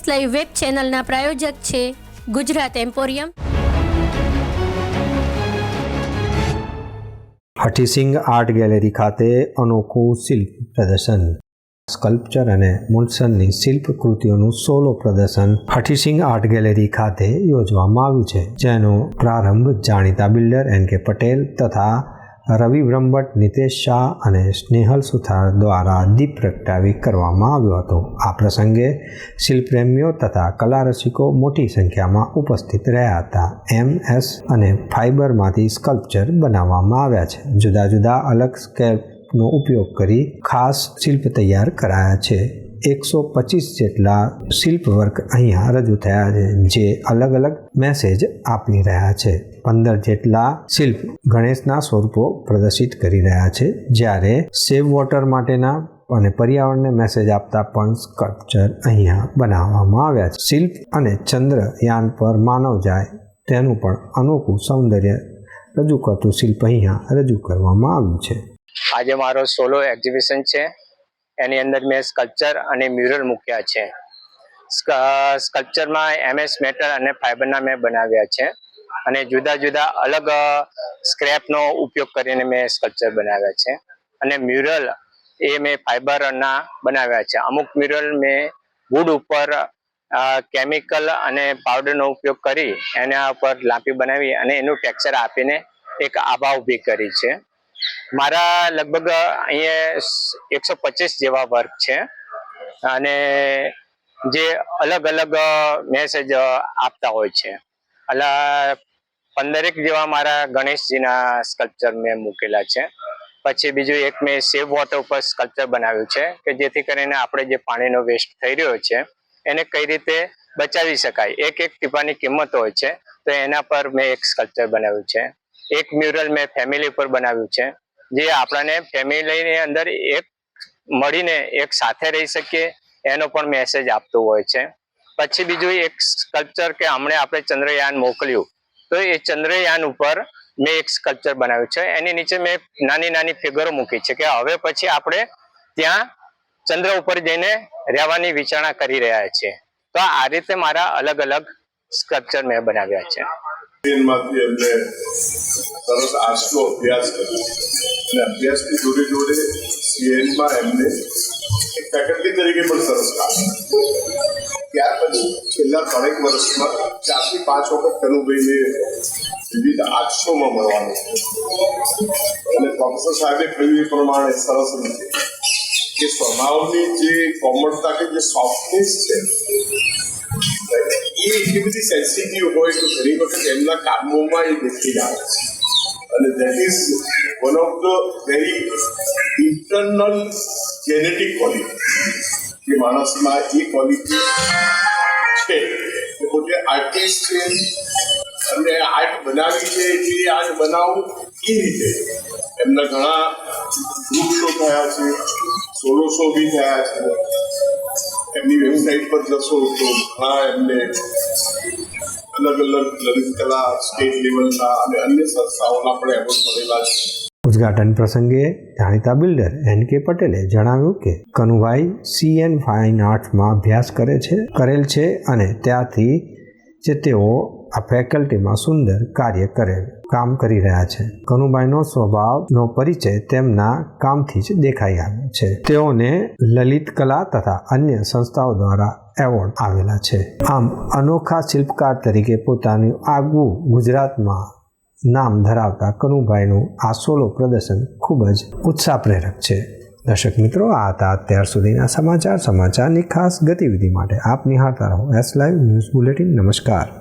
S live web ચેનલના પ્રાયોજક છે Gujarat emporium. Hathisingh art gallery ખાતે અનોખું શિલ્પ પ્રદર્શન. સ્કલ્પચર અને મુલસનની શિલ્પ કૃતિઓનું સોલો પ્રદર્શન હઠીસિંગ આર્ટ ગેલેરી ખાતે યોજવામાં આવ્યું છે, જેનો પ્રારંભ જાણીતા બિલ્ડર એન કે પટેલ તથા રવિ બ્રહ્મભટ્ટ, નિતેશ શાહ અને સ્નેહલ સુથાર દ્વારા દીપ પ્રગટાવી કરવામાં આવ્યો હતો. આ પ્રસંગે શિલ્પપ્રેમીઓ તથા કલા રસિકો મોટી સંખ્યામાં ઉપસ્થિત રહ્યા હતા. એમ એસ અને ફાઇબરમાંથી સ્કલ્પચર બનાવવામાં આવ્યા છે. જુદા જુદા અલગ સ્કેલ્પનો ઉપયોગ કરી ખાસ શિલ્પ તૈયાર કરાયા છે. એકસો પચીસ જેટલા શિલ્પ વર્ક અહીંયા રજૂ થયા છે, જે અલગ અલગ મેસેજ આપી રહ્યા છે. પંદર જેટલા શિલ્પ ગણેશના સ્વરૂપો પ્રદર્શિત કરી રહ્યા છે, જ્યારે સેવ વોટર માટેના અને પર્યાવરણને મેસેજ આપતા પણ સ્કલ્પચર અહીંયા બનાવવામાં આવ્યા છે. શિલ્પ અને ચંદ્રયાન પર માનવ જાય તેનું પણ અનોખું સૌંદર્ય રજૂ કરતું શિલ્પ અહીંયા રજૂ કરવામાં આવ્યું છે. આજે મારો સોલો એક્ઝિબિશન છે. એની અંદર મેં સ્કલ્પચર અને મ્યુરલ મૂક્યા છે. સ્કલ્પચરમાં એમએસ મેટલ અને ફાઇબરના મેં બનાવ્યા છે. અને જુદા જુદા અલગ સ્ક્રેપનો ઉપયોગ કરીને મેં સ્કલ્પચર બનાવ્યા છે. અને મ્યુરલ એ મેં ફાઇબરના બનાવ્યા છે. અમુક મ્યુરલ મેં વુડ ઉપર કેમિકલ અને પાવડરનો ઉપયોગ કરી એના ઉપર લાંપી બનાવી અને એનું ટેક્સચર આપીને એક આભા ઊભી કરી છે. મારા લગભગ અહીંયા એકસો પચીસ જેવા વર્ક છે. અને જે અલગ અલગ મેસેજ આપતા હોય છે. અલા પંદરેક જેવા મારા ગણેશજીના સ્કલ્પચર મેં મૂકેલા છે. પછી બીજું એક મેં સેવ વોટર ઉપર સ્કલ્પચર બનાવ્યું છે કે જેથી કરીને આપણે જે પાણીનો વેસ્ટ થઈ રહ્યો છે, એને કઈ રીતે બચાવી શકાય? એક એક ટીપાની કિંમત હોય છે, તો એના પર મેં એક સ્કલ્પચર બનાવ્યું છે. એક મ્યુરલ મેં ફેમિલી પર બનાવ્યું છે. જે આપણાને ફેમિલીની અંદર એક મળીને એક સાથે રહી શકીએ, એનો પણ મેસેજ આપતું હોય છે. પછી બીજું એક સ્કલ્પચર કે હમણે આપણે ચંદ્રયાન મોકલ્યું. તો એ ચંદ્રયાન ઉપર મેં એક સ્કલ્પચર બનાવ્યું છે. એની નીચે મેં નાની નાની ફિગરો મૂકી છે કે હવે પછી આપણે ત્યાં ચંદ્ર ઉપર જઈને રહેવાની વિચારણા કરી રહ્યા છીએ. તો આ રીતે મારા અલગ અલગ સ્કલ્પચર મેં બનાવ્યા છે. માંથી એમને સરસ આર્ટ્સનો અભ્યાસ કર્યો. અને અભ્યાસની જોડે જોડે સીએનમાં એમને એક ફેકલ્ટી તરીકે પણ સરસ કામ ત્યાર પછી છેલ્લા ત્રણેક વર્ષમાં ચારથી પાંચ વખત કનુભાઈને વિવિધ આર્ટ્સોમાં મળવાનું અને પ્રોફેસર સાહેબે કહ્યું એ પ્રમાણે સરસ રીતે કે સ્વભાવની જે કોમળતા કે જે સોફ્ટનેસ છે એ એટલી બધી સેન્સિટિવ હોય તો ઘણી વખત એમના કામોમાં એ દેખી આવે છે. અને that is one of the very internal genetic quality કે માણસમાં એ ક્વોલિટી છે. કે પોતે આર્ટિસ્ટ છે અને આર્ટ બનાવી છે એટલે આર્ટ બનાવવું એ રીતે. એમના ઘણા વૃક્ષો થયા છે સોલો બી થયા છે. વેબસાઇટ પર જશો તો ઘણા એમને અલગ અલગ લલિત કલા સ્ટેટ લેવલના અને અન્ય સંસ્થાઓના પણ એવોર્ડ મળેલા છે. ઉદ્ઘાટન પ્રસંગે જાણીતા બિલ્ડર એન કે પટેલે જણાવ્યું કે કનુભાઈ સીએન ફાઇન આર્ટમાં અભ્યાસ કરે છે, કરેલ છે અને ત્યાંથી જે તેઓ આ ફેકલ્ટીમાં સુંદર કાર્ય કરે, કામ કરી રહ્યા છે. કનુભાઈનો સ્વભાવનો પરિચય તેમના કામથી જ દેખાઈ આવ્યો છે. તેઓને લલિત કલા તથા અન્ય સંસ્થાઓ દ્વારા એવોર્ડ આવેલા છે. આમ, અનોખા શિલ્પકાર તરીકે પોતાનું આગવું ગુજરાતમાં નામ ધરાવતા કનુભાઈનું આ સોલો પ્રદર્શન ખૂબ જ ઉત્સાહ પ્રેરક છે. દર્શક મિત્રો, આ હતા અત્યાર સુધીના સમાચાર. સમાચારની ખાસ ગતિવિધિ માટે આપ નિહાળતા રહો. એસ લાઈવ ન્યૂઝ બુલેટિન નમસ્કાર.